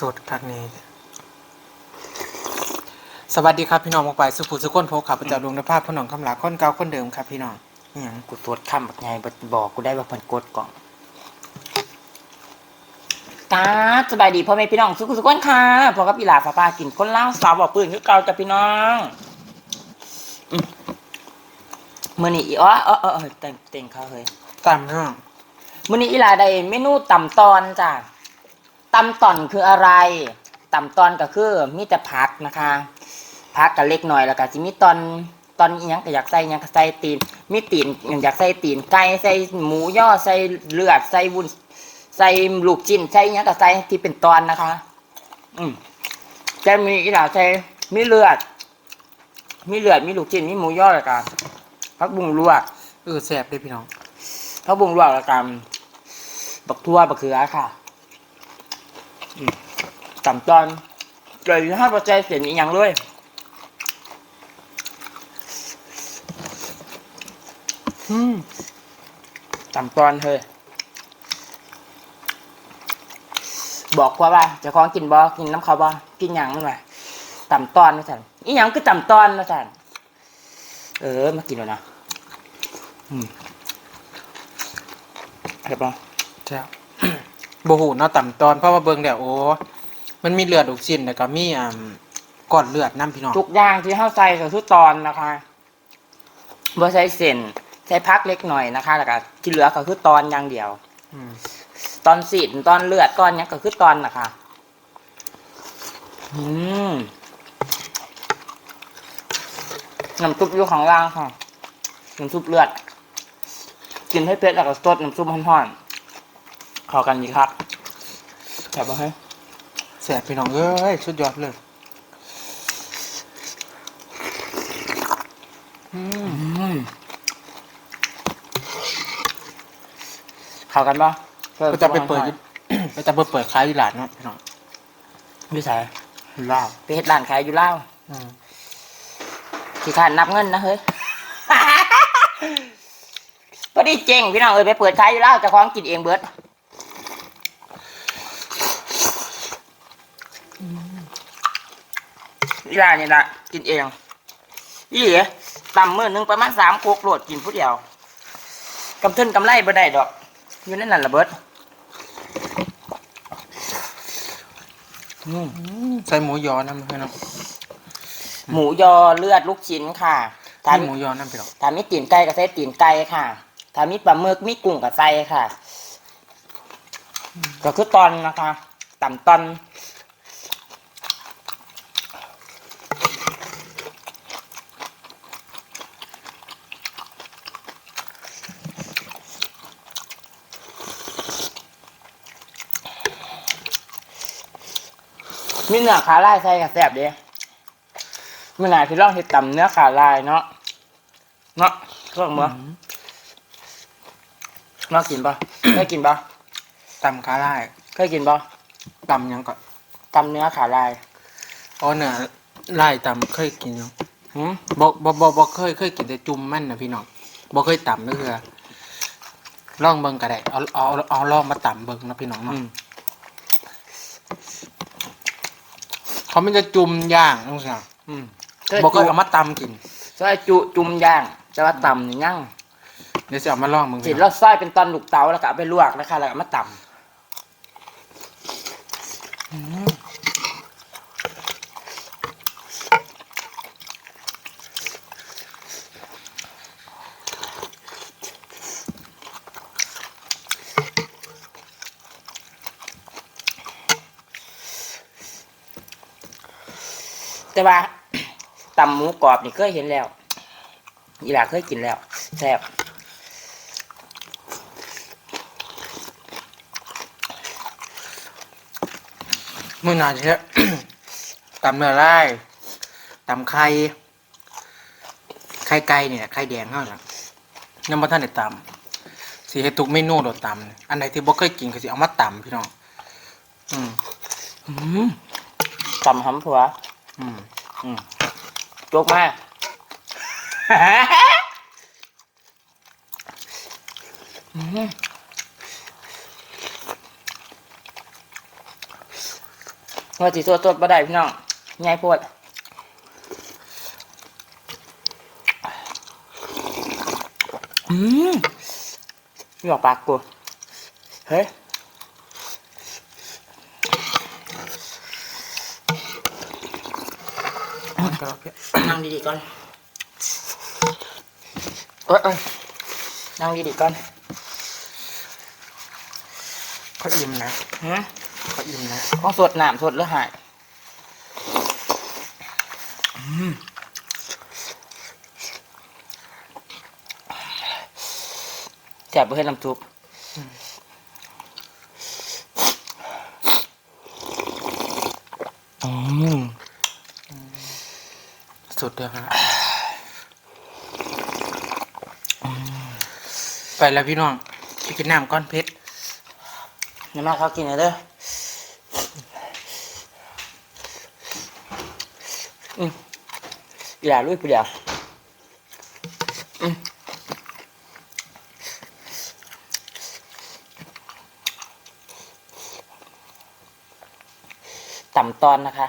สดครั้งนี้ สวัสดีครับพี่น้องมองไปสุขุสุขคนโพขับประจาลงนภาพพ่อหนองคำหลาค้นเก่าค้นเดิมครับพี่น้องนี่หยังกูตรวจคำแบบไงบอกกูได้ว่าเพิ่นกดกล่องตาสบายดีพ่อแม่พี่น้องสุขสุขคนค่ะพอกับอีหลาฟ้าปลากินคนเล่าสาวบอกปืนคือเก่าจ้ะพี่น้องอืมมื่อนี้อ๋อเออเออเออเต็งเต็งเขาเฮ้ยตามพี่น้องมื่อนี้อีหลาได้เมนูตำตอนจ้ะ ตำต่อนคืออะไรตำตอนก็คือมีแต่ผักนะคะผักกับเล็กหน่อยแล้วก็สิมีตอนตอนยังก็อยากใส่ยังก็ใส่ตีน มีตีนอยากใส่ตีนไก่ใส่หมูย่อใส่เลือดใส่วุ้นใส่ลูกจิ้นใส่ยังก็ใส่ที่เป็นตอนนะคะ อืมจะมีอีหลาใส่มีเลือด มีเลือดมีลูกจิ้นมีหมูย่อแล้วกันพักบุงลวกเออแสบเลยพี่น้องพักบุงลวกแล้วกันบักทั่วบักเขือค่ะ ต่ำตอนเลยห้าปัจจัยเสียนอีกอย่างเลยอืมต่ำตอนเธอบอกว่าว่าจะคล้าของกินบ่กินน้ำเขาบ่กินหยังมันไงต่ำตอนนะสันอีหยังคือต่ำตอนนะสันเออมากินแล้วนะอืมเห็นปะแซ่บโบหูเนาะต่ำตอนเพราะว่าเบิ่งเดี๋ยวโอ้ มันมีเลือดออกชิ้นแล้วก็มีอ่าก้อนเลือดน้ำพี่น้องทุกอย่างที่เข้าใส่ก็คือตอนนะคะบ่ใส่เส้นใส่พักเล็กหน่อยนะคะแล้วก็ที่เหลือก็คือตอนอย่างเดียวอืมตอนสีดตอนเลือดก้อนเนี้ยก็คือตอนนะคะอืมน้ำซุปอยู่ข้างล่างค่ะน้ำซุปเลือด กินให้เผ็ดแล้วก็สดน้ำซุปห่อนๆเข้ากันดีครับแซ่บปะเฮ้ยแสบพี่น้องเอ้ยสุดยอดเลยอืมอืมเข้ากันปะก็จะไปเปิดอยู่ก็จะไปเปิดขายที่ร้านเนาะพี่น้องวิสัยลาวไปเฮ็ดร้านขายอยู่เล่าวอืมขี้ขานนับเงินนะเฮ้ยพอดีเจ๊งพี่น้องเอ้ยไปเปิดขายอยู่เล่าวเจะคล้าของกินเองเบิด อีหลานนี่ละกินเองยี่เหลตำมือหนึงประมาณสามโคกโหลดกินผู้เดียวกำทุนกำไรบ่ได้ดอก อยู่นั่นน่ะละเบิดอืมอืมใส่หมูยอน้ำพี่น้องหมูยอเลือดลูกชิ้นค่ะถ้าใส่หมีมูยอน้ำพี่น้องถ้ามีตีนไก่ก็ใส่ตีนไก่ค่ะถ้ามีปลาหมึกมีกุ้งก็ใส่ค่ะ ก็คือตอนนะคะต่ำตอน มีเนื้อขาลายใส่กับแซ่บเดีมื่อไหร่ที่ลองเห็ดต่ำเนื้อขาลายเนาะเนาะเครื่องมือน่ากินปะเคยกินปะตำขาลายเคยกินปะตำหยังก่อนตำเนื้อขาลายอ๋อเนื้อลายตำเคยกินอยู่หืมบ่บ่บ่บ่เคยเคยกินแต่จุ่มมันนะพี่น้องบ่เคยตำนั่นคือลองเบิ่งก็ได้เอาเอาเอาลองมาตำเบิ่งเนาะพี่น้องเนาะ อืม เขามันจะจุ่มย่างจังซี่อืมบ่เคยเอามาตำกินซอยจุจุ่มย่างจะว่าตำนี่ย่างเดี๋ยวสิเอามาลองเบิ่งสิพี่น้แล้องวซอยเป็นตอนลูกเต๋าแล้วก็เอาไปลวกนะคะแล้วก็มาตำ แต่ว่าตำหมูกรอบนี่เคยเห็นแล้วอีหลาเคยกินแล้วแซ่บมื้อหน้าสิตำเนื้อลายตำไข่ไข่ไก่เนี่ยไข่แดงเฮาล่ะยังบ่ทันได้ตำสิเฮ็ดทุกเมนูโดดตำอันไหนที่บ่เคยกินก็สิเอามาตำพี่น้อง อืมอืมตำหำผัวอืมอืม จกมาอืมว่าสิสดสดบ่ได้พี่น้องใหญ่โพดอืมนี่ออกปากกูเฮ้ย นั่งดีๆก่อนเอ้ยเอ้ยนั่งดีๆก่อนเขาอิ่มนะฮะเขาอิ่มนะต้องสดน้ำสดแล้วหายอืมแซ่บเพื่อนน้ำซุป สุดเลยฮะไปแล้วพี่น้องไปกินน้ำก้อนเพชรนี่มาเขากินเลยเด้ออืมอย่าลุยไปเดี๋ยวอืมต่ำตอนนะคะ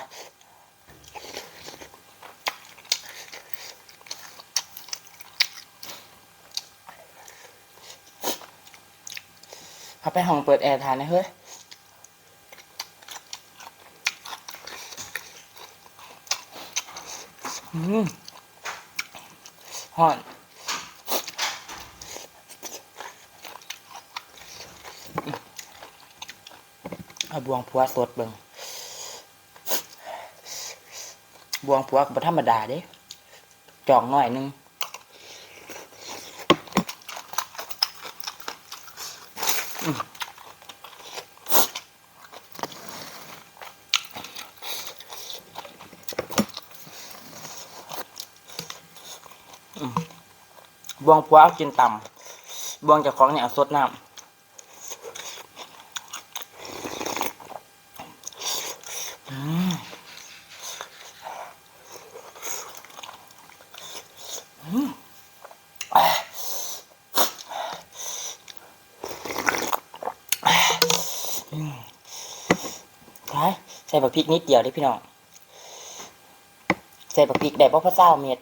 เอาไปห้องเปิดแอร์ทานนะเฮ้ยอืมฮอนเอาบวงผัวสดเบิ่งบวงผัวก็บ่ธรรมดาเด้จองหน่อยนึง บวงผัวเอากินต่ำบวงจากของเนี่ยเอาสดน้ำอืมอืมอะอืมไป ใส่บักพริกนิดเดียวเด้พี่น้องใส่บักพริกได้เพราะพระเจ้าเม็ด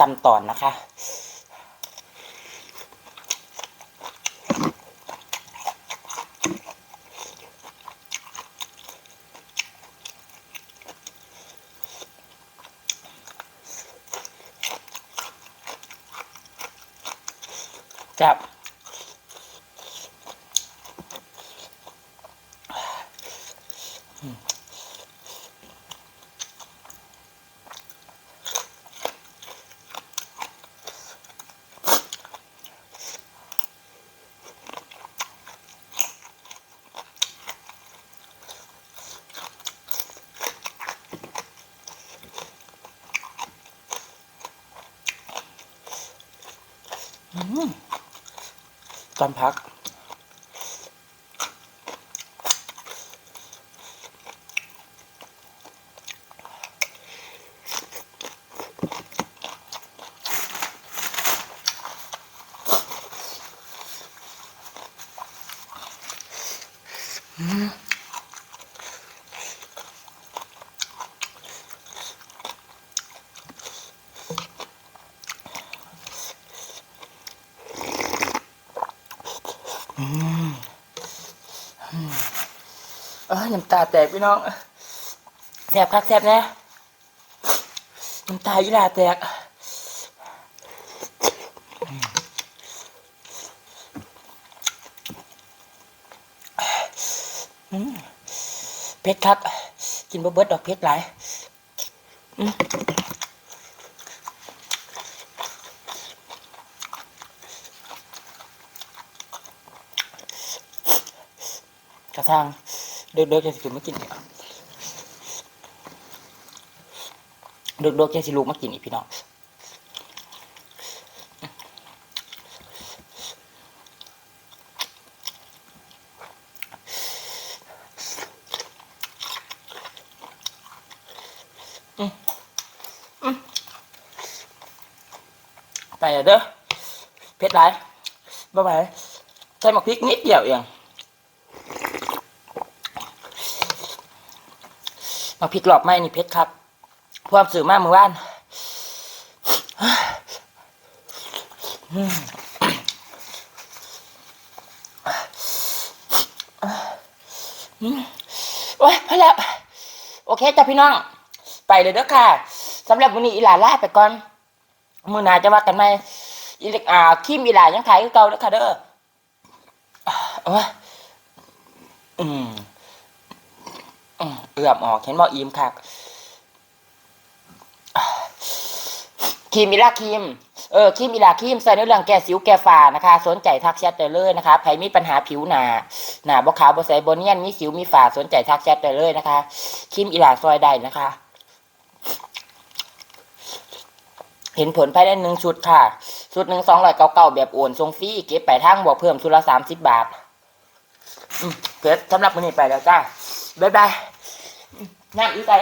ตำตอนนะคะ จับ ตอนพัก เอ้ยน้ำตาแตกพี่น้องแสบคักแสบแน่น้ำตาอีหลาแตกเผ็ดคักกินบ่เบิดดอกเผ็ดหลาย ทาง เด็กๆดือกจะสิมากินอีกเด็กๆดือจะสิลูกมากินอีกพี่น้องไปเด้อเพชรไรบ๊ายบายใส่หมกพริกนิดเดียวเอง มกพริกหลอกไหมนี่เผ็ดครับความสื่อมากมือว่านโอ้ยพอแล้ว โอเคจ้ะพี่น้อง ไปเลยเด้อค่ะสำหรับวันนี้อีหลาลาไปก่อน มือหนาจะว่ากันไหมอีเล็กอ่าคิมอีหลายังขายคือเก่าเด้อค่ะเด้อโอ้ยอืม เอือมออกเห็นบ่อิ่มคักครีมอีลาครีม เออครีมอีลาครีมใส่ในเรื่องแก้สิวแก้ฝ้านะคะ สนใจทักแชทได้เลยนะคะใครมีปัญหาผิวหนาหนาบ่ขาวบ่ใสบ่เนียนมีสิวมีฝ้าสนใจทักแชทได้เลยนะคะครีมอีลาซอยได้นะคะ เห็นผลภายในหนึ่งชุดค่ะ ชุดหนึ่งสองร้อยเก้าเก้าแบบโอนทรงฟรีเก็บไปทางบวกเพิ่มชุดละสามสิบบาทอืมเกิดสำหรับวันนี้ไปแล้วจ้าบ๊ายบาย น้ำอีใส